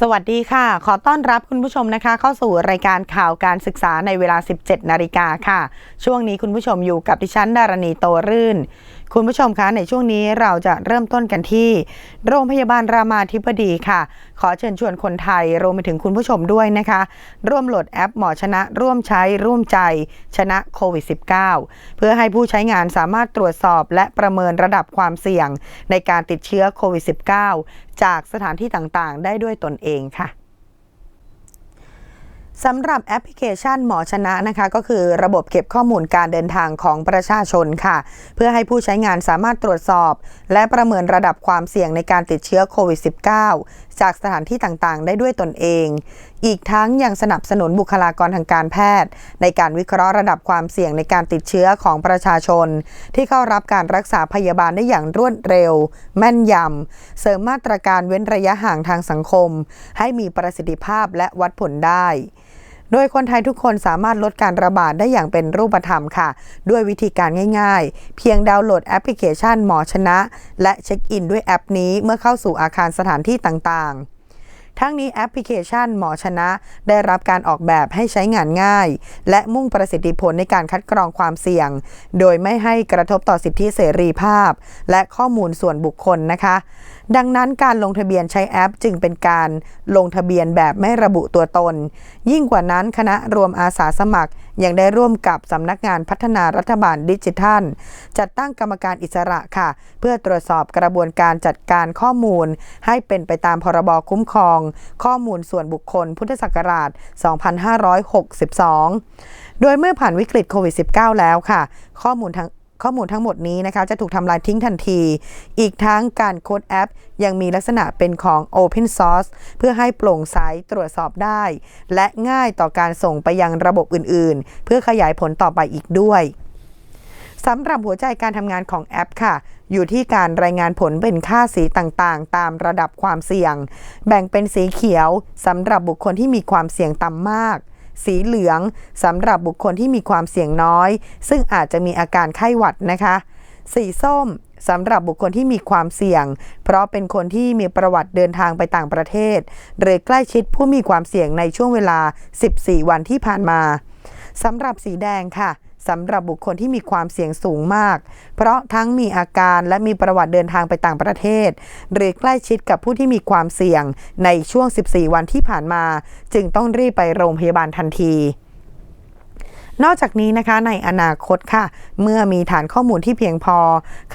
สวัสดีค่ะ ขอต้อนรับคุณผู้ชมนะคะ เข้าสู่รายการข่าวการศึกษาในเวลา 17 นาฬิกาค่ะ ช่วงนี้คุณผู้ชมอยู่กับดิฉันดารณีโตรื่นคุณผู้ชมคะในช่วงนี้เราจะเริ่มต้นกันที่ โรงพยาบาลรามาธิบดีค่ะ ขอเชิญชวนคนไทยรวมไปถึงคุณผู้ชมด้วยนะคะ ร่วมโหลดแอปหมอชนะ ร่วมใช้ร่วมใจชนะโควิด -19 เพื่อให้ผู้ใช้งานสามารถตรวจสอบและประเมินระดับความเสี่ยง ในการติดเชื้อโควิด -19 จากสถานที่ต่างๆ ได้ด้วยตนเองค่ะ สำหรับแอปพลิเคชันหมอชนะนะคะ ก็คือระบบเก็บข้อมูลการเดินทางของประชาชนค่ะ เพื่อให้ผู้ใช้งานสามารถตรวจสอบ และประเมินระดับความเสี่ยงในการติดเชื้อโควิด -19 จากสถานที่ต่างๆ ได้ด้วยตนเอง อีกทั้งยังสนับสนุนบุคลากรทางการแพทย์ ในการวิเคราะห์ระดับความเสี่ยงในการติดเชื้อของประชาชน ที่เข้ารับการรักษาพยาบาลได้อย่างรวดเร็ว แม่นยำเสริมมาตรการเว้นระยะห่างทางสังคม ให้มีประสิทธิภาพและวัดผลได้ โดยคนไทยทุกคนสามารถลดการระบาดได้อย่างเป็นรูปธรรมค่ะ ด้วยวิธีการง่ายๆ เพียงดาวน์โหลดแอปพลิเคชันหมอชนะ และเช็คอินด้วยแอปนี้เมื่อเข้าสู่อาคารสถานที่ต่างๆทั้งนี้แอปพลิเคชันหมอชนะ ได้รับการออกแบบให้ใช้งานง่าย และมุ่งประสิทธิผลในการคัดกรองความเสี่ยง โดยไม่ให้กระทบต่อสิทธิเสรีภาพ และข้อมูลส่วนบุคคลนะคะดังนั้นการลงทะเบียนใช้แอปจึงเป็นการลงทะเบียนแบบไม่ระบุตัวตน ยิ่งกว่านั้นคณะรวมอาสาสมัคร ยังได้ร่วมกับสำนักงานพัฒนารัฐบาลดิจิทัล จัดตั้งกรรมการอิสระค่ะ เพื่อตรวจสอบกระบวนการจัดการข้อมูล ให้เป็นไปตามพรบคุ้มครอง ข้อมูลส่วนบุคคล พุทธศักราช 2562 โดยเมื่อผ่านวิกฤตโควิด -19 แล้วค่ะ ข้อมูลทั้ง ข้อมูลทั้งหมดนี้นะคะจะถูกทำลายทิ้งทันที อีกทั้งการโค้ดแอป ยังมีลักษณะเป็นของ Open Source เพื่อให้โปร่งใสตรวจสอบได้ และง่ายต่อการส่งไปยังระบบอื่นๆ เพื่อขยายผลต่อไปอีกด้วยสำหรับหัวใจการทำงานของแอปค่ะ อยู่ที่การรายงานผลเป็นค่าสีต่างๆ ตามระดับความเสี่ยง แบ่งเป็นสีเขียวสำหรับบุคคลที่มีความเสี่ยงต่ำมาก สีเหลืองสำหรับบุคคลที่มีความเสี่ยงน้อย ซึ่งอาจจะมีอาการไข้หวัดนะคะ สีส้มสำหรับบุคคลที่มีความเสี่ยง เพราะเป็นคนที่มีประวัติเดินทางไปต่างประเทศ หรือใกล้ชิดผู้มีความเสี่ยงในช่วงเวลา 14 วันที่ผ่านมาสำหรับสีแดงค่ะ สำหรับบุคคลที่มีความเสี่ยงสูงมาก เพราะทั้งมีอาการและมีประวัติเดินทางไปต่างประเทศ หรือใกล้ชิดกับผู้ที่มีความเสี่ยงในช่วง 14 วันที่ผ่านมา จึงต้องรีบไปโรงพยาบาลทันทีนอกจากนี้นะคะในอนาคตค่ะ เมื่อมีฐานข้อมูลที่เพียงพอ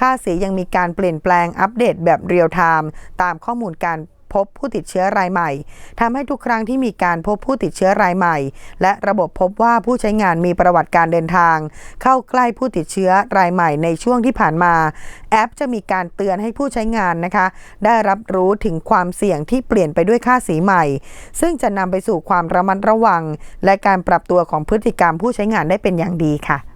ค่าสียังมีการเปลี่ยนแปลงอัปเดตแบบเรียลไทม์ตามข้อมูลการ พบผู้ติดเชื้อรายใหม่ทำให้ทุกครั้งที่มีการพบผู้ติดเชื้อรายใหม่ และระบบพบว่าผู้ใช้งานมีประวัติการเดินทาง เข้าใกล้ผู้ติดเชื้อรายใหม่ในช่วงที่ผ่านมา แอปจะมีการเตือนให้ผู้ใช้งานนะคะ ได้รับรู้ถึงความเสี่ยงที่เปลี่ยนไปด้วยค่าสีใหม่ ซึ่งจะนำไปสู่ความระมัดระวัง และการปรับตัวของพฤติกรรมผู้ใช้งานได้เป็นอย่างดีค่ะ